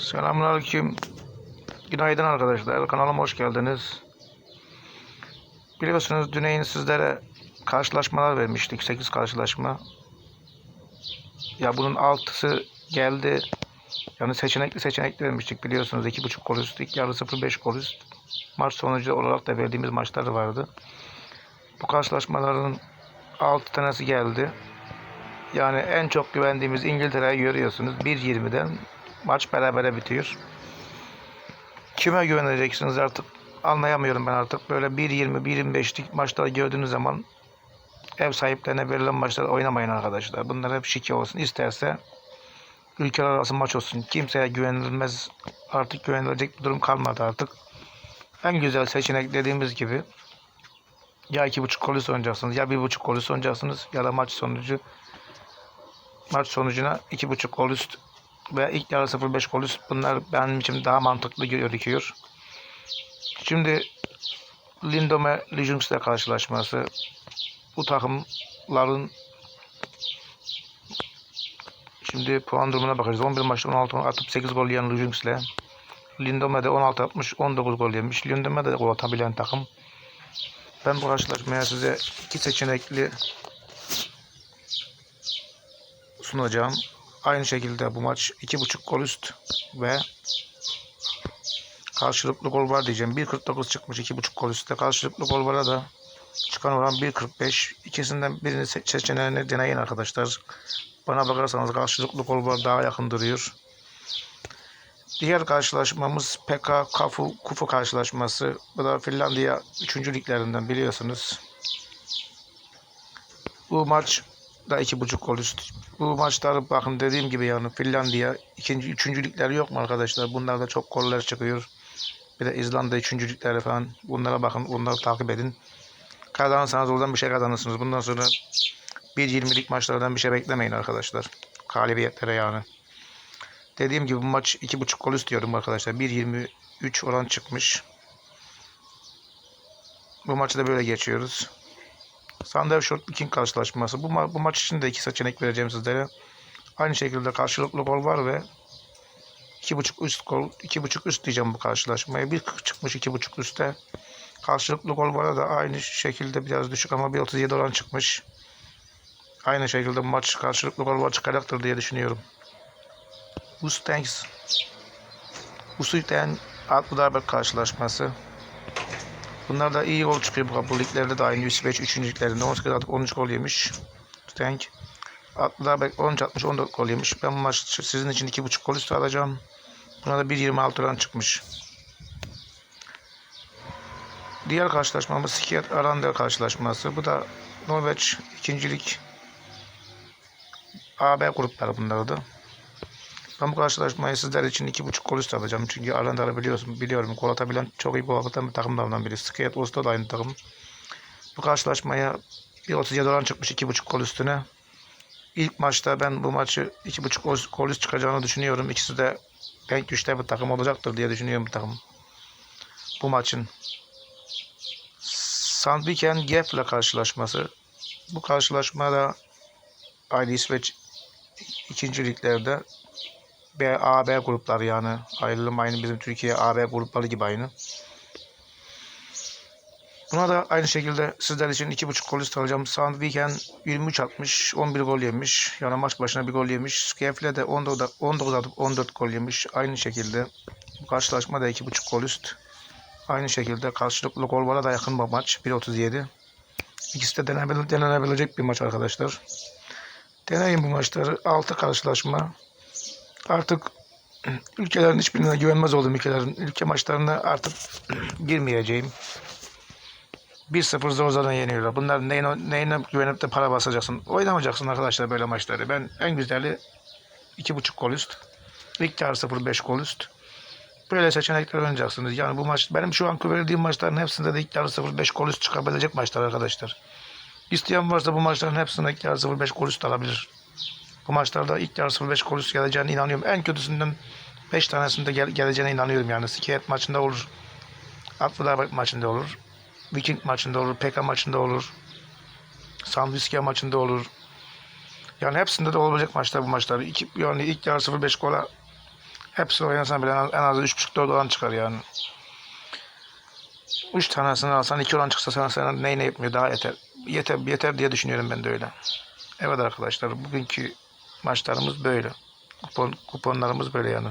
Selamünaleyküm. Günaydın arkadaşlar. Kanalıma hoş geldiniz. Biliyorsunuz Düney'in sizlere karşılaşmalar vermiştik. 8 karşılaşma. Ya bunun altısı geldi. Yani seçenekli seçenekli vermiştik biliyorsunuz. 2.5 gol üst, ilk yarı 0.5 gol üst. Maç sonucu olarak da verdiğimiz maçlar vardı. Bu karşılaşmaların 6 tanesi geldi. Yani en çok güvendiğimiz İngiltere'yi görüyorsunuz. 1.20'den maç berabere bitiyor. Kime güveneceksiniz artık anlayamıyorum ben artık. Böyle 1.20, 1.25'lik maçları gördüğünüz zaman ev sahiplerine verilen maçları oynamayın arkadaşlar. Bunlar hep şike olsun. İsterse ülkeler arası maç olsun. Kimseye güvenilmez. Artık güvenilecek bir durum kalmadı artık. En güzel seçenek dediğimiz gibi ya iki buçuk golü oynayacaksınız ya bir buçuk golü oynayacaksınız ya da maç sonucu maç sonucuna iki buçuk gol üst ve ilk yarı 0.5 gol üst bunlar benim için daha mantıklı gözüküyor. Şimdi Lindome Legions'la karşılaşması bu takımların şimdi puan durumuna bakacağız. 11 maçta 16 atıp 8 gol yiyen Legions'le Lindome de 16 atmış 19 gol yemiş. Lindome de gol atabilen takım. Ben bu karşılaşmaya size iki seçenekli sunacağım. Aynı şekilde bu maç 2.5 gol üst ve karşılıklı gol var diyeceğim. 1.49 çıkmış 2.5 gol üstte. Karşılıklı gol vara da çıkan oran 1.45. İkisinden birini se- seçeneğini deneyin arkadaşlar. Bana bakarsanız karşılıklı gol var daha yakın duruyor. Diğer karşılaşmamız PK Kafu Kufu karşılaşması. Bu da Finlandiya 3. liglerinden biliyorsunuz. Bu maç da iki buçuk gol üst. Bu maçlar bakın dediğim gibi yani Finlandiya ikinci, üçüncü ligleri yok mu arkadaşlar? Bunlarda çok goller çıkıyor. Bir de İzlanda üçüncü ligleri falan. Bunlara bakın, bunları takip edin. Kazanırsanız oradan bir şey kazanırsınız. Bundan sonra 1.20'lik maçlardan bir şey beklemeyin arkadaşlar. Galibiyetlere yani. Dediğim gibi bu maç iki buçuk gol üst diyorum arkadaşlar. 1.23 oran çıkmış. Bu maçı da böyle geçiyoruz. Sandev Short Viking karşılaşması. Bu, ma- bu maç için de iki seçenek vereceğim sizlere. Aynı şekilde karşılıklı gol var ve 2.5 üst gol, 2.5 üst diyeceğim bu karşılaşmaya. Bir çıkmış 2.5 üstte. Karşılıklı gol var da aynı şekilde biraz düşük ama 1.37 oran çıkmış. Aynı şekilde maç karşılıklı gol var çıkacaktır diye düşünüyorum. Mustangs Usuiten Altı Darbe karşılaşması. Bunlar da iyi gol çıkıyor bu, bu liglerde de aynı İsveç 3. liglerinde 18 atıp 13 gol yemiş. Stenk. Atlılar bek 13 atmış 14 gol yemiş. Ben bu maç sizin için 2.5 gol üstü alacağım. Buna da 1.26 oran çıkmış. Diğer karşılaşmamız Sikiat Arandel karşılaşması. Bu da Norveç 2. lig AB grupları bunlar da. Ben bu karşılaşmayı sizler için 2.5 gol üstü alacağım. Çünkü Arlandar'ı biliyorsun, biliyorum. Gol atabilen çok iyi gol atan bir takımlardan biri. Skiyat Usta da aynı takım. Bu karşılaşmaya 1.37 oran çıkmış 2.5 gol üstüne. İlk maçta ben bu maçı 2.5 gol, gol üst çıkacağını düşünüyorum. İkisi de denk güçte bir takım olacaktır diye düşünüyorum bu takım. Bu maçın. Sandviken Gefle karşılaşması. Bu karşılaşmada aynı İsveç ikinci liglerde B, A, B grupları yani. Ayrılım aynı bizim Türkiye A, B grupları gibi aynı. Buna da aynı şekilde sizler için 2.5 gol alacağım. Sandviken 23 atmış, 11 gol yemiş. Yani maç başına bir gol yemiş. Skefle de 19, 19 atıp 14 gol yemiş. Aynı şekilde bu karşılaşma da 2.5 gol üst. Aynı şekilde karşılıklı gol vara da yakın bir maç. 1.37. İkisi de denenebilecek bir maç arkadaşlar. Deneyin bu maçları. 6 karşılaşma. Artık ülkelerin hiçbirine güvenmez olduğum ülkelerin ülke maçlarına artık girmeyeceğim. 1-0 zor zaten yeniyorlar. Bunlar neyine, neyine güvenip de para basacaksın. Oynamayacaksın arkadaşlar böyle maçları. Ben en güzeli 2.5 gol üst. İlk yarı 0-5 gol üst. Böyle seçenekler oynayacaksınız. Yani bu maç benim şu an verdiğim maçların hepsinde de ilk yarı 0-5 gol üst çıkabilecek maçlar arkadaşlar. İsteyen varsa bu maçların hepsinde ilk yarı 0-5 gol üst alabilir. Bu maçlarda ilk yarı 0-5 gol üst geleceğine inanıyorum. En kötüsünden 5 tanesinde gel geleceğine inanıyorum yani. Skiyet maçında olur. Atlılar maçında olur. Viking maçında olur. PK maçında olur. Sandviskya maçında olur. Yani hepsinde de olabilecek maçlar bu maçlar. İki, yani ilk yarı 0-5 gola Hepsi oynasan bile en az 3.5-4 oran çıkar yani. 3 tanesini alsan 2 oran çıksa sana, sana neyine yetmiyor daha yeter. Yeter, yeter diye düşünüyorum ben de öyle. Evet arkadaşlar bugünkü maçlarımız böyle. Kupon, kuponlarımız böyle yani.